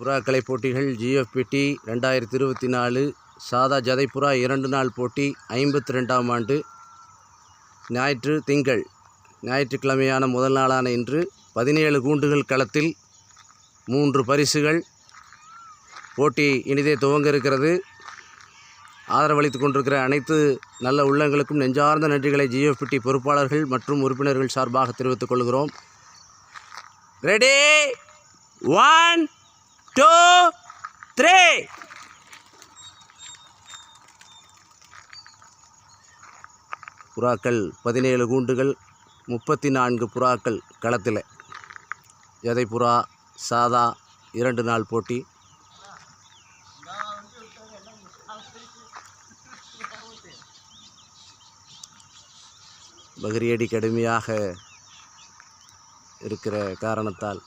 புறாக்கலை போட்டிகள் ஜிஎஃப்பிடி ரெண்டாயிரத்தி இருபத்தி நாலு சாதா ஜதைப்புறா இரண்டு நாள் போட்டி ஐம்பத்தி ரெண்டாம் ஆண்டு ஞாயிற்று திங்கள் ஞாயிற்றுக்கிழமையான முதல் நாளான இன்று பதினேழு கூண்டுகள் களத்தில் மூன்று பரிசுகள். போட்டி இனிதே துவங்க இருக்கிறது ஆதரவளித்து கொண்டிருக்கிற அனைத்து நல்ல உள்ளங்களுக்கும் நெஞ்சார்ந்த நன்றிகளை ஜிஎஃப்பிடி பொறுப்பாளர்கள் மற்றும் உறுப்பினர்கள் சார்பாக தெரிவித்துக் கொள்கிறோம். ரெடி ஒன் டூ த்ரீ புறாக்கள் பதினேழு கூண்டுகள் முப்பத்தி நான்கு புறாக்கள் களத்தில். எதை புறா சாதா இரண்டு நாள் போட்டி. பகிரியடி கடுமையாக இருக்கிற காரணத்தால்